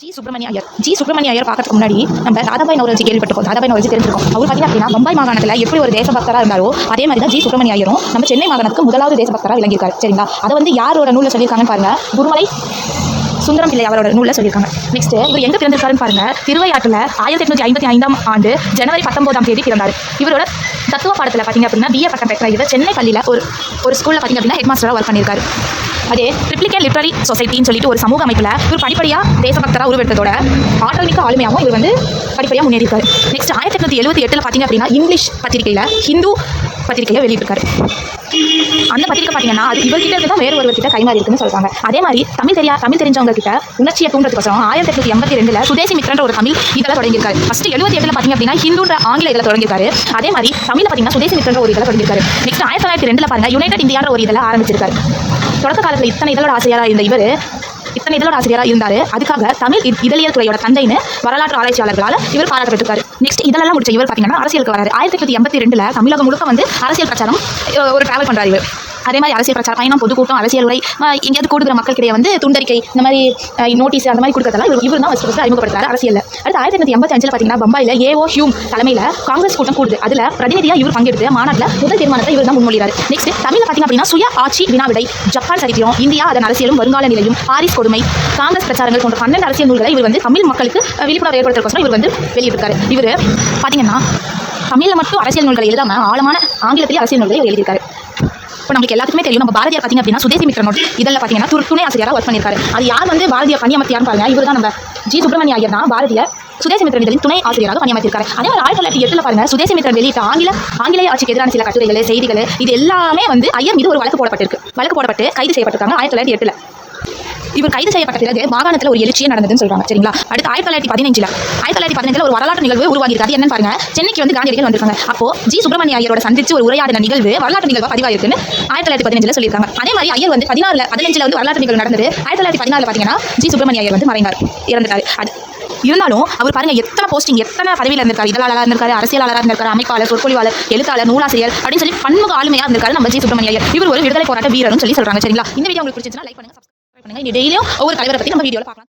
G Subramania Iyer. G Subramania Iyer பார்க்கறதுக்கு முன்னாடி நம்ம ராதாபாய் நவரஜி கேள்விப்பட்டிருக்கோம். ராதாபாய் நவரஜி தெரிஞ்சிருக்கோம். அவர் பார்த்தீங்க அப்படின்னா பம்பாய் மாகாணத்தில் எப்படி ஒரு தேசபக்தராக இருந்தாரோ அதே மாதிரி தான் ஜி சுப்பிரமணிய ஐயரும் நம்ம சென்னை மாகாணத்துக்கு முதலாவது தேசபக்தராக விளங்கியிருக்காரு. சரிங்களா? அதை வந்து யாரோட நூலில் சொல்லியிருக்காங்கன்னு பாருங்க. குருமலை சுந்தரம் பிள்ளை அவரோட நூலில் சொல்லியிருக்காங்க. நெக்ஸ்ட் இவர் எங்கே பிறந்திருக்காருன்னு பாருங்க. திருவையாற்றில் ஆயிரத்தி எட்நூற்றி ஐம்பத்தி ஐந்தாம் ஆண்டு ஜனவரி பத்தொன்பதாம் தேதி பிறந்தார். இவரோட தத்துவ பாடத்தில் பார்த்தீங்க அப்படின்னா பிஏ பட்டம் பெற்ற இவர் சென்னை பள்ளியில் ஒரு ஒரு ஸ்கூலில் பார்த்தீங்க அப்படின்னா ஹெட் மாஸ்டராக ஒர்க் பண்ணியிருக்காரு. அதே ட்ரிப்ளிகேட் லிட்ரரி சொசைட்டின்னு சொல்லிட்டு ஒரு சமூக அமைப்பில் இவர் படிப்படியாக தேசபக்தராக உருவெடுத்ததோட ஆற்றல் மிக்க ஆளுமையாகவும் இவர் வந்து படிப்படியாக முன்னேறியிருக்காரு. நெக்ஸ்ட் ஆயிரத்தி எட்நூற்றி எழுபத்தி எட்டில் பார்த்தீங்க அப்படின்னா இங்கிலீஷ் பத்திரிகையில் ஹிந்து பத்திரிகையை வெளியிட்டிருக்காரு. அந்த பத்திரிக்கை பார்த்தீங்கன்னா அது இவர்கிட்ட இருந்து தான் வேறு ஒருவர்கிட்ட கைமாறி இருக்குன்னு சொல்றாங்க. அதே மாதிரி தமிழ் தெரியா தமிழ் தெரிஞ்சவங்க கிட்ட உணர்ச்சியை தூண்டுறதுக்கோசரம் ஆயிரத்தி எட்நூத்தி எண்பத்தி ரெண்டுல சுதேசி மித்ரன்ற ஒரு தமிழ் இதெல்லாம் தொடங்கியிருக்காரு. ஃபர்ஸ்ட் எழுபத்தி எட்டுல பாத்தீங்க அப்படின்னா ஹிந்துன்ற ஆங்கில இதில் தொடங்கியிருக்காரு. அதே மாதிரி தமிழ்ல பார்த்தீங்கன்னா சுதேசி மித்ரன்ற ஒரு இதில் தொடங்கியிருக்காரு. நெக்ஸ்ட் ஆயிரத்தி தொள்ளாயிரத்தி ரெண்டுல பாருங்க யுனைடெட் இந்தியான்ற ஒரு இதில் ஆரம்பிச்சிருக்காரு. தொடக்க காலத்தில் இத்தனை இதழோட ஆசிரியராக இருந்த இவர் இத்தனை இதழோட ஆசிரியராக இருந்தார். அதுக்காக தமிழ் இதழியல் துறையோட தந்தைன்னு வரலாற்று ஆராய்ச்சியாளர்களால் இவர் பாராட்டப்பட்டிருக்காரு. நெக்ஸ்ட் இதெல்லாம் முடிச்ச இவர் பார்த்தீங்கன்னா அரசியலுக்கு வராரு. ஆயிரத்தி எட்நூத்தி எண்பத்தி ரெண்டுல தமிழகம் முழுக்க வந்து அரசியல் பிரச்சாரம் ஒரு டிராவல் பண்ணுறாரு இவர். அதே மாதிரி அரசியல் பிரச்சாரம் பயணம் பொதுக்கூட்டம் அரசியல் உரை எங்கேயாவது கூடுகிற மக்களுக்கிடையே வந்து துண்டறிக்கை இந்த மாதிரி நோட்டீஸ் அந்த மாதிரி கொடுக்கறதெல்லாம் இவர் இவர் தான் ஃபஸ்ட் ஃபஸ்ட்டு அறிமுகப்படுத்துறாரு அரசியல் அடுத்து ஆயிரத்தி எண்ணூற்றி எண்பத்தி அஞ்சில் பார்த்தீங்கன்னா பம்பாயில் ஏஓ ஹியூம் தலைமையில் காங்கிரஸ் கூட்டம் கூடுது. அதில் பிரதிநிதியாக இவர் பங்கெடுத்து மாநாட்டில் முதல் தீர்மானத்தை இவர் தான் முன்மொழிகிறார். நெக்ஸ்ட் தமிழில் பார்த்தீங்க அப்படின்னா சுய ஆட்சி வினாவிடை ஜப்பான் சரித்திரம் இந்தியா அதன் அரசியலும் வருங்கால நிலையும் பாரிஸ் கொடுமை காங்கிரஸ் பிரச்சாரங்கள் போன்ற பன்னெண்டு அரசியல் நூல்களை இவர் வந்து தமிழ் மக்களுக்கு விழிப்புணர்வு ஏற்படுத்துறதுக்கோசரம் இவர் வந்து வெளியிட்டிருக்காரு. இவர் பார்த்தீங்கன்னா தமிழில் மட்டும் அரசியல் நூல்களை எழுதாம ஆழமான ஆங்கிலத்திலேயே அரசியல் நூல்களை இவர் எழுதியிருக்காரு. இப்போ நமக்கு எல்லாத்துக்குமே தெரியும். நம்ம பாரதியார் பார்த்திங்க அப்படின்னா சுதேசி மித்ரனோட இதில் பார்த்தீங்கன்னா துரு துணை ஆசிரியராக ஒர்க் பண்ணியிருக்காரு. அது யார் வந்து பாரதியார் பணியமர்த்தியார்னு பாருங்க. இவர் தான் நம்ம ஜி. சுப்பிரமணிய ஐயர் தான். பாரதியார் சுதேசி மித்ரன் இதழின் துணை ஆசிரியராக பணியமர்த்திருக்காரு அதே மாதிரி ஆயிரத்தி தொள்ளாயிரத்தி எட்டில் பாருங்க சுதேசி மித்ரன் வெளியிட்ட ஆங்கில ஆங்கிலேய ஆட்சிக்கு எதிரான சில கட்டுரைகள் செய்திகள் இது எல்லாமே வந்து ஐயர் மீது ஒரு வழக்கு போடப்பட்டிருக்கு. வழக்கு போடப்பட்டு கைது செய்யப்பட்டிருக்காங்க ஆயிரத்தி தொள்ளாயிரத்தி எட்டில். இவர் கைது செய்யப்பட்ட பிறகு மாகாணத்தில் ஒரு எழுச்சியே நடந்ததுன்னு சொல்றாங்க. சரிங்களா? அடுத்து ஆயிரத்தி தொள்ளாயிரத்தி பதினஞ்சில் ஆயிரத்தி தொள்ளாயிரத்தி பதினஞ்சில் ஒரு வரலாற்று நிகழ்வு உருவாகிருக்கு அது என்னன்னு பாருங்க. சென்னைக்கு வந்து காந்தியடிகள் வந்திருக்காங்க. அப்போ ஜி. சுப்பிரமணிய ஐயரோட சந்திச்சு ஒரு உரையாடின நிகழ்வு வரலாற்று நிகழ்வு பதிவாயிருக்குன்னு ஆயிரத்தி தொள்ளாயிரத்தி பதினஞ்சில் சொல்லியிருக்காங்க. அதே மாதிரி ஐயர் வந்து பதினாறுல பதினஞ்சில் வந்து வரலாற்று நிகழ்வு நடந்தது. ஆயிரத்தி தொள்ளாயிரத்தி பதினாறுல பார்த்தீங்கன்னா ஜி. சுப்பிரமணிய ஐயர் வந்து மறைந்தார் இறந்துட்டாரு. அது இருந்தாலும் அவர் பாருங்க எத்தனை போஸ்டிங் எத்தனை பதவியில் இருந்திருக்காரு. இதழாளராக இருந்திருக்காரு அரசியலாளராக இருந்திருக்காரு அமைப்பாளர் சொற்பொழிவாளர் எழுத்தாளர் நூலாசிரியர் அப்படின்னு சொல்லி பன்முக ஆளுமையாக இருந்திருக்காரு நம்ம ஜி. சுப்பிரமணியர் இவர் ஒரு விடுதலை போராட்ட வீரர்னு சொல்லி சொல்றாங்க. சரிங்களா? இந்த வீடியோ உங்களுக்கு பிடிச்சிருந்தா லைக் பண்ணுங்க பண்ணுங்க இந்த டெய்லியும் ஒவ்வொரு தலைவரை பற்றி நம்ம வீடியோவில் பார்க்கலாம்